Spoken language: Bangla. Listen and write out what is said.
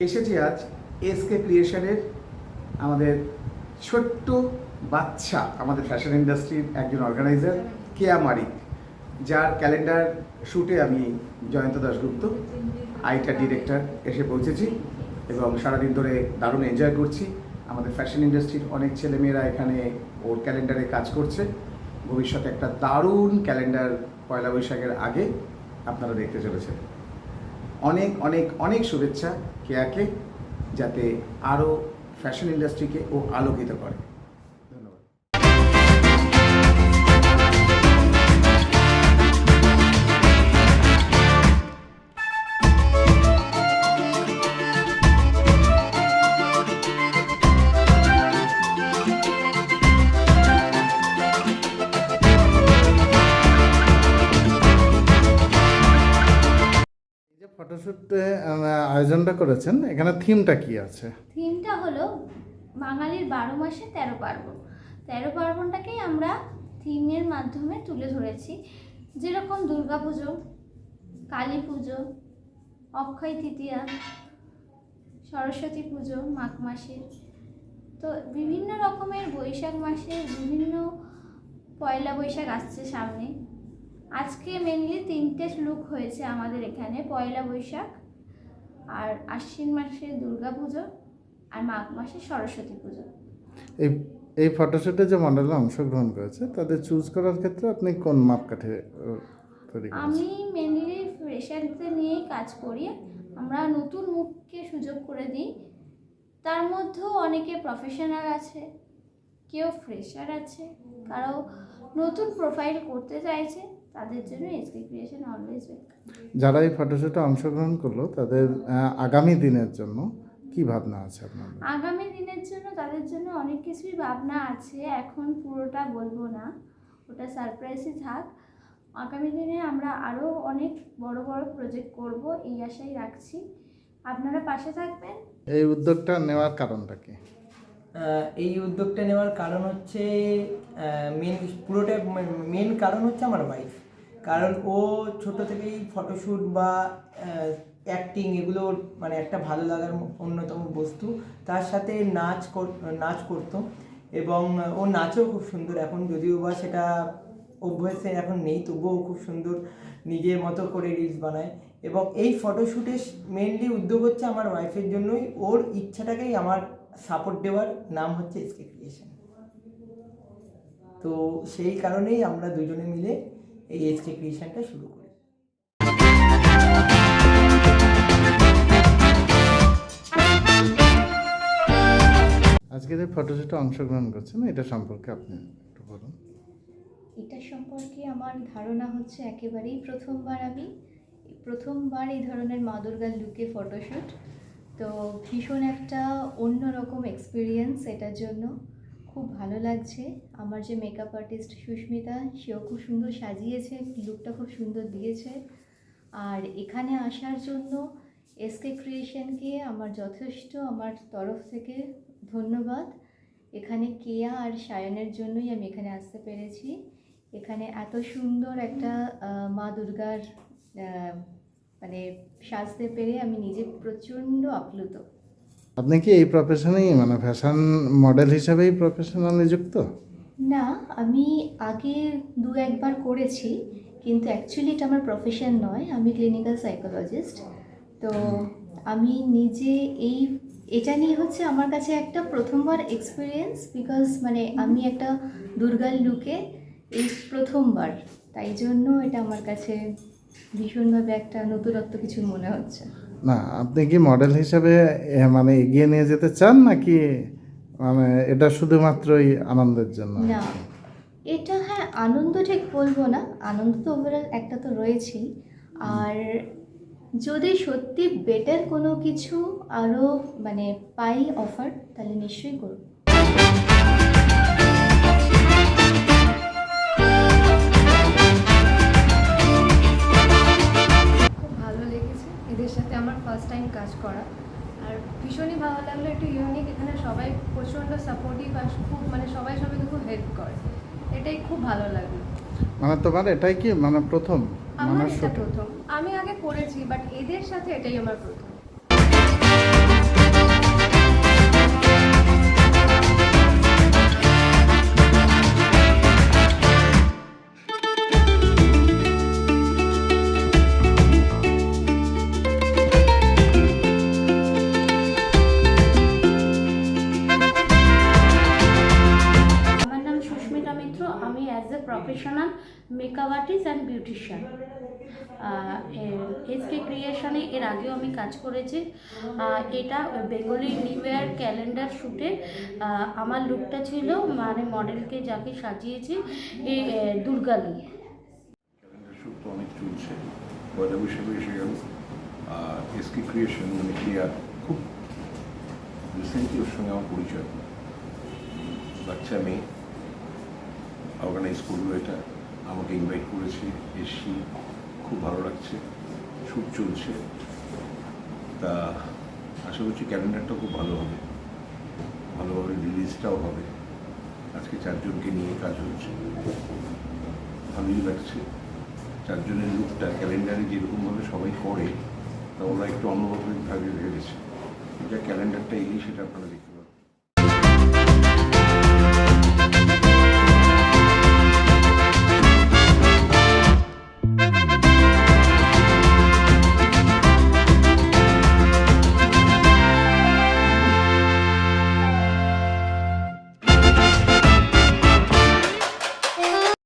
এসকে ক্রিয়েশনের আমাদের ছোট্ট বাচ্চা, আমাদের ফ্যাশন ইন্ডাস্ট্রির একজন অর্গানাইজার কেয়া মারিক যার ক্যালেন্ডার শ্যুটে আমি জয়ন্ত দাশগুপ্ত আইটা ডিরেক্টর এসে পৌঁছেছি এবং সারাদিন ধরে দারুণ এনজয় করছি। আমাদের ফ্যাশন ইন্ডাস্ট্রির অনেক ছেলেমেয়েরা এখানে ওর ক্যালেন্ডারে কাজ করছে। ভবিষ্যতে একটা দারুণ ক্যালেন্ডার পয়লা বৈশাখের আগে আপনারা দেখতে চলেছেন। অনেক অনেক অনেক শুভেচ্ছা কেয়াকে যাতে আরও ফ্যাশন ইন্ডাস্ট্রিকে ও আলোকিত করে। এই ফটোশ্যুটে আয়োজনটা করেছেন। এখানে থিমটা কি আছে? থিমটা হলো বাঙালির বারো মাসে তেরো পার্বণ। তেরো পার্বণটাকেই আমরা থিমের মাধ্যমে তুলে ধরেছি। যেরকম দুর্গাপুজো কালী পুজো অক্ষয় তৃতীয়া, সরস্বতী পুজো, মাঘ মাসের তো বিভিন্ন রকমের বৈশাখ মাসে বিভিন্ন পয়লা বৈশাখ আসছে সামনে। আজকে মেনলি তিনটে লুক হয়েছে আমাদের এখানে। পয়লা বৈশাখ আর আশ্বিন মাসে দুর্গা পুজো আর মাঘ মাসে সরস্বতী পুজো। এই এই ফটোশ্যুটে যে মডেলরা অংশগ্রহণ করেছে তাদের চুজ করার ক্ষেত্রে আপনি কোন মাপকাঠি আহ, তৈরি আমি মেনলি ফ্রেশারদের নিয়েই কাজ করি। আমরা নতুন মুখকে সুযোগ করে দিই। তার মধ্যেও অনেকে প্রফেশনাল আছে কেউ ফ্রেশার আছে কারও নতুন প্রোফাইল করতে চাইছে। তাদের জন্য এসকে ক্রিয়েশন অলওয়েজ ওয়েলকাম যারা এই ফটোশ্যুটে অংশগ্রহণ করল তাদের আগামী দিনের জন্য কি ভাবনা আছে আপনাদের? আগামী দিনের জন্য তাদের জন্য অনেক কিছুই ভাবনা আছে এখন পুরোটা বলব না ওটা সারপ্রাইজই থাক। আগামী দিনে আমরা আরও অনেক বড় বড় প্রজেক্ট করব এই আশাই রাখছি। আপনারা পাশে থাকবেন। এই উদ্যোগটা নেওয়ার কারণটা কি? এই উদ্যোগটা নেওয়ার কারণ হচ্ছে মেন পুরোটা মেন কারণ হচ্ছে আমার ওয়াইফ কারণ ও ছোট থেকেই ফটোশ্যুট বা অ্যাক্টিং এগুলো মানে একটা ভালো লাগার অন্যতম বস্তু। তার সাথে নাচ নাচ করতো এবং ও নাচও খুব সুন্দর। এখন যদিও বা সেটা অভ্যাসে এখন নেই, তবুও খুব সুন্দর নিজের মতো করে রিলস বানায়। এবং এই ফটোশ্যুটে মেনলি উদ্যোগ হচ্ছে আমার ওয়াইফের জন্যই। ওর ইচ্ছাটাকেই আমার সাপোর্ট দেওয়ার নাম হচ্ছে এসকে ক্রিয়েশন তো সেই কারণেই আমরা দুজনে মিলে এই এসকে ক্রিয়েশনটা শুরু করি আজকের এই ফটোশ্যুটে অংশগ্রহণ করছেন এটা সম্পর্কে আপনি একটু বলুন। এটা সম্পর্কে আমার ধারণা হচ্ছে একেবারেই প্রথমবার আমি প্রথমবার এই ধরনের মা দুর্গার লুকে ফটোশ্যুট তো ভীষণ একটা অন্যরকম এক্সপিরিয়েন্স এটার জন্য। খুব ভালো লাগছে। আমার যে মেকআপ আর্টিস্ট সুস্মিতা, সেও খুব সুন্দর সাজিয়েছে লুকটা খুব সুন্দর দিয়েছে। আর এখানে আসার জন্য এসকে ক্রিয়েশনকে আমার যথেষ্ট আমার তরফ থেকে ধন্যবাদ। এখানে কেয়া আর সায়নের জন্যই আমি এখানে আসতে পেরেছি। এখানে এত সুন্দর একটা মা দুর্গার মানে সাজতে পেরে আমি নিজে প্রচণ্ড আপ্লুত। আপনি কি এই প্রফেশনেই মানে ফ্যাশন মডেল হিসেবেই প্রফেশনালি যুক্ত না, আমি আগে দু একবার করেছি, কিন্তু অ্যাকচুয়ালি এটা আমার প্রফেশন নয়। আমি ক্লিনিক্যাল সাইকোলজিস্ট তো আমি নিজে এই, এটা নিয়ে হচ্ছে আমার কাছে একটা প্রথমবার এক্সপিরিয়েন্স বিকজ মানে আমি একটা দুর্গার লুকে এই প্রথমবার। তাই জন্য এটা আমার কাছে ভীষণভাবে একটা নতুনত্ব কিছু মনে হচ্ছে। না, আপনি কি মডেল হিসেবে মানে এগিয়ে নিয়ে যেতে চান নাকি মানে এটা শুধুমাত্রই আনন্দের জন্য? না, এটা হ্যাঁ আনন্দ ঠিক বলব না। আনন্দ তো ওভারঅল একটা তো রয়েছেই। আর যদি সত্যি বেটার কোনো কিছু আরও মানে পাই অফার তাহলে নিশ্চয়ই করব। করা। আর ভীষণই ভালো লাগল একটু ইউনিক এখানে সবাই প্রচণ্ড সাপোর্টিভ আর খুব মানে সবাই সবাইকে খুব হেল্প করে। এটাই খুব ভালো লাগল। মানে তোমার এটাই কি মানে প্রথম? আমার মানে এটা প্রথম। আমি আগে করেছি বাট এদের সাথে এটাই আমার প্রথম। Makeup artist and beautician SK ক্রিয়েশনে এর আগেও আমি কাজ করেছি। এটা বেঙ্গলি নিউ ইয়ার ক্যালেন্ডার শ্যুটে আমার লুকটা ছিল মানে মডেলকে যাকে সাজিয়েছি এই দুর্গা লুক মানে পরিচয়। বাচ্চা মেয়ে অর্গানাইজ করল এটা। আমাকে ইনভাইট করেছে এসছি খুব ভালো লাগছে শ্যুট চলছে। তা আশা করছি ক্যালেন্ডারটা খুব ভালো হবে। ভালোভাবে রিলিজটাও হবে। আজকে চারজনকে নিয়ে কাজ হচ্ছে। ভালোই লাগছে। চারজনের লুকটা ক্যালেন্ডারে যেরকমভাবে সবাই করে, তা ওরা একটু অন্যভাবে ভাবে ভেবেছে। এটা ক্যালেন্ডারটা এলেই সেটা আপনারা দেখতে পাবেন